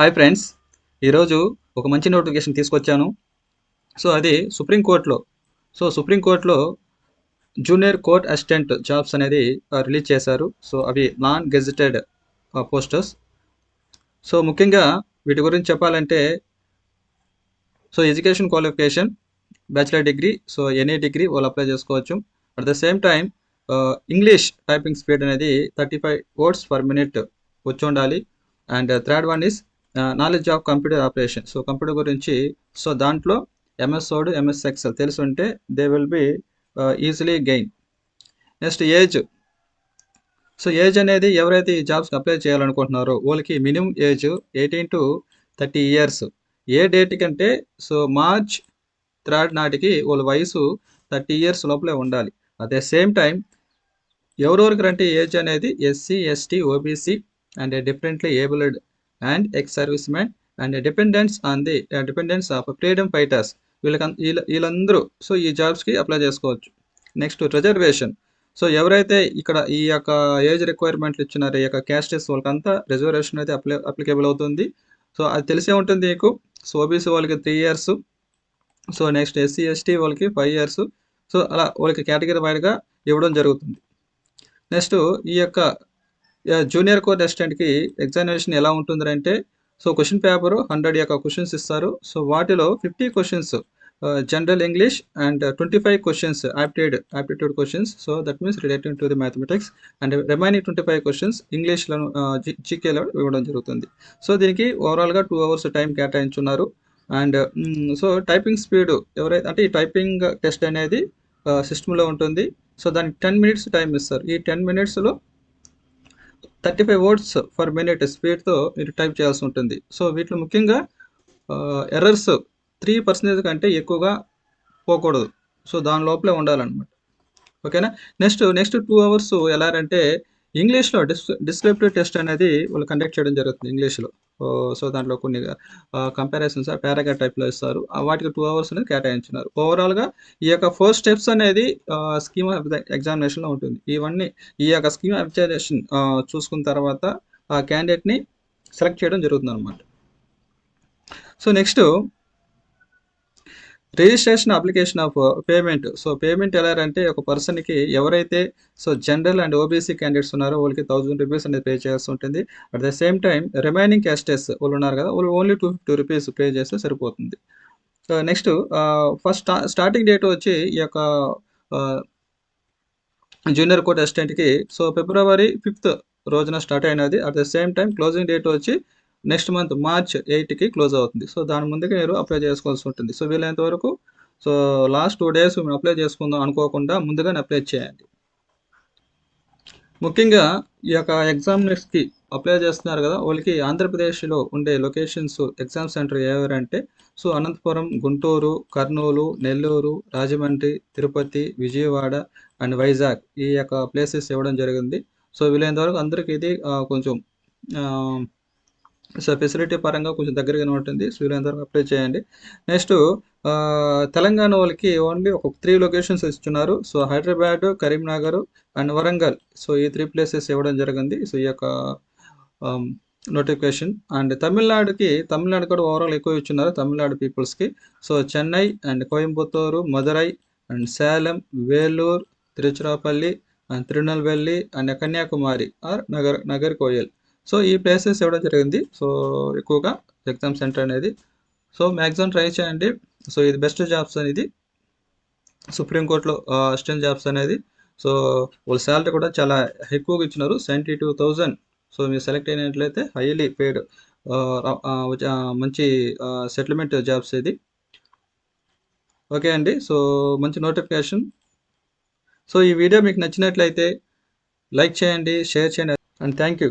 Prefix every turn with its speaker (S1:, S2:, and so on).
S1: Hi friends ఈరోజు ఒక మంచి నోటిఫికేషన్ తీసుకొచ్చాను. సో అది సుప్రీంకోర్టులో సో సుప్రీంకోర్టులో జూనియర్ కోర్ట్ అసిస్టెంట్ జాబ్స్ అనేది రిలీజ్ చేశారు. సో అవి నాన్ గెజిటెడ్ పోస్టర్స్. సో ముఖ్యంగా వీటి గురించి చెప్పాలంటే so education qualification bachelor degree so any degree వాళ్ళు అప్లై చేసుకోవచ్చు. At the same time English typing speed అనేది thirty five words per minute వచ్చి ఉండాలి. And third one is knowledge of computer operation so computer గురించి so దాంట్లో MS word MS XL తెలిసి ఉంటే they will be easily gain next age so age అనేది ఎవరైతే ఈ జాబ్స్కి అప్లై చేయాలనుకుంటున్నారో వాళ్ళకి minimum age eighteen to thirty years a date కంటే సో మార్చ్ థర్డ్ నాటికి వాళ్ళ వయసు థర్టీ ఇయర్స్ లోపలే ఉండాలి. అట్ ద సేమ్ టైం ఎవరెవరికంటే ఏజ్ అనేది SC ST OBC and differently abled and ex service man and dependents on the dependents of freedom fighters వీళ్ళకి వీళ్ళందరూ సో ఈ జాబ్స్కి అప్లై చేసుకోవచ్చు. నెక్స్ట్ రిజర్వేషన్ సో ఎవరైతే ఇక్కడ ఈ యొక్క ఏజ్ రిక్వైర్మెంట్లు ఇచ్చినారో ఈ యొక్క క్యాస్టెస్ వాళ్ళకంతా రిజర్వేషన్ అయితే అప్లై అప్లికేబుల్ అవుతుంది. సో అది తెలిసే ఉంటుంది మీకు సో ఓబీసీ వాళ్ళకి three years so next SC ST వాళ్ళకి ఫైవ్ ఇయర్స్ సో అలా వాళ్ళకి కేటగిరీ వైడ్గా ఇవ్వడం జరుగుతుంది. నెక్స్ట్ ఈ యొక్క జూనియర్ కోర్ట్ అసిస్టెంట్కి ఎగ్జామినేషన్ ఎలా ఉంటుందంటే సో క్వశ్చన్ పేపర్ హండ్రెడ్ యొక్క క్వశ్చన్స్ ఇస్తారు. సో వాటిలో fifty questions general English and twenty five questions aptitude aptitude questions so that means related to the mathematics and remaining twenty five questions ఇంగ్లీష్లో జీకేలో ఇవ్వడం జరుగుతుంది. So దీనికి ఓవరాల్గా టూ అవర్స్ టైం కేటాయించున్నారు. అండ్ సో టైపింగ్ స్పీడ్ ఎవరైతే అంటే ఈ టైపింగ్ టెస్ట్ అనేది సిస్టంలో ఉంటుంది. సో దానికి టెన్ మినిట్స్ టైం ఇస్తారు. ఈ టెన్ మినిట్స్లో thirty five words for minute స్పీడ్తో మీరు టైప్ చేయాల్సి ఉంటుంది. సో వీటిలో ముఖ్యంగా ఎర్రర్స్ త్రీ పర్సెంటేజ్ కంటే ఎక్కువగా పోకూడదు. సో దాని లోపలే ఉండాలన్నమాట. ఓకేనా? నెక్స్ట్ నెక్స్ట్ టూ అవర్స్ ఎలా అంటే ఇంగ్లీష్లో డిస్ డిస్క్రిప్టివ్ టెస్ట్ అనేది వాళ్ళు కండక్ట్ చేయడం జరుగుతుంది ఇంగ్లీష్లో. సో దాంట్లో కొన్ని కంపారిజన్స్ పారాగ్రా టైప్లో ఇస్తారు. వాటికి టూ అవర్స్ అనేది కేటాయించినారు. ఓవరాల్గా ఈ యొక్క ఫోర్ స్టెప్స్ అనేది స్కీమ్ ఆఫ్ ఎగ్జామినేషన్లో ఉంటుంది. ఇవన్నీ ఈ యొక్క స్కీమ్ ఆఫ్ ఎగ్జామినేషన్ చూసుకున్న తర్వాత ఆ క్యాండిడేట్ని సెలెక్ట్ చేయడం జరుగుతుంది అనమాట so next registration application of payment. So payment ఎలా అంటే ఒక పర్సన్కి ఎవరైతే so general and OBC candidates ఉన్నారో వాళ్ళకి థౌసండ్ రూపీస్ అనేది పే చేయాల్సి ఉంటుంది. At the same time remaining castes వాళ్ళు ఉన్నారు కదా వాళ్ళు only two fifty rupees pay చేస్తే సరిపోతుంది. నెక్స్ట్ ఫస్ట్ స్టార్టింగ్ డేట్ వచ్చి ఈ యొక్క జూనియర్ కోర్ట్ అసిస్టెంట్కి సో ఫిబ్రవరి ఫిఫ్త్ రోజున స్టార్ట్ అయినది. At the same time closing date వచ్చి నెక్స్ట్ మంత్ మార్చ్ ఎయిట్కి క్లోజ్ అవుతుంది. సో దాని ముందుగా మీరు అప్లై చేసుకోవాల్సి ఉంటుంది. సో వీలైనంత వరకు సో లాస్ట్ టూ డేస్ మేము అప్లై చేసుకుందాం అనుకోకుండా ముందుగానే అప్లై చేయండి. ముఖ్యంగా ఈ యొక్క ఎగ్జామినర్స్కి అప్లై చేస్తున్నారు కదా వాళ్ళకి ఆంధ్రప్రదేశ్లో ఉండే లొకేషన్స్ ఎగ్జామ్ సెంటర్ ఎవరంటే సో అనంతపురం గుంటూరు కర్నూలు నెల్లూరు రాజమండ్రి తిరుపతి విజయవాడ అండ్ వైజాగ్ ఈ యొక్క ప్లేసెస్ ఇవ్వడం జరిగింది. సో వీలైనంత వరకు అందరికీ ఇది కొంచెం సో ఫెసిలిటీ పరంగా కొంచెం దగ్గరగానే ఉంటుంది. సో వీళ్ళందరూ అప్లై చేయండి. నెక్స్ట్ తెలంగాణ వాళ్ళకి ఓన్లీ ఒక త్రీ లొకేషన్స్ ఇస్తున్నారు. So Hyderabad Karimnagar and Warangal. So ఈ త్రీ ప్లేసెస్ ఇవ్వడం జరిగింది. సో ఈ యొక్క నోటిఫికేషన్. అండ్ తమిళనాడుకి తమిళనాడు కూడా ఓవరాల్ ఎక్కువ ఇచ్చున్నారు Tamil Nadu పీపుల్స్కి. So Chennai and Coimbatore Madurai and Salem Vellore Tiruchirappalli and Tirunelveli and Kanyakumari are Nagar Nagercoil. So ఈ ప్లేసెస్ ఇవ్వడం జరిగింది. సో ఎక్కువగా ఎగ్జామ్ సెంటర్ అనేది. సో మ్యాక్సిమం ట్రై చేయండి. సో ఇది బెస్ట్ జాబ్స్ అనేది. సుప్రీంకోర్టులో అసిస్టెంట్ జాబ్స్ అనేది. సో వాళ్ళ శాలరీ కూడా చాలా ఎక్కువగా ఇచ్చినారు. సెవెంటీ టూ థౌజండ్ సో మీరు సెలెక్ట్ అయినట్లయితే హైలీ పేడ్ మంచి సెటిల్మెంట్ జాబ్స్ ఇది. ఓకే అండి. సో మంచి నోటిఫికేషన్ సో ఈ వీడియో మీకు నచ్చినట్లయితే లైక్ చేయండి షేర్ చేయండి. And thank you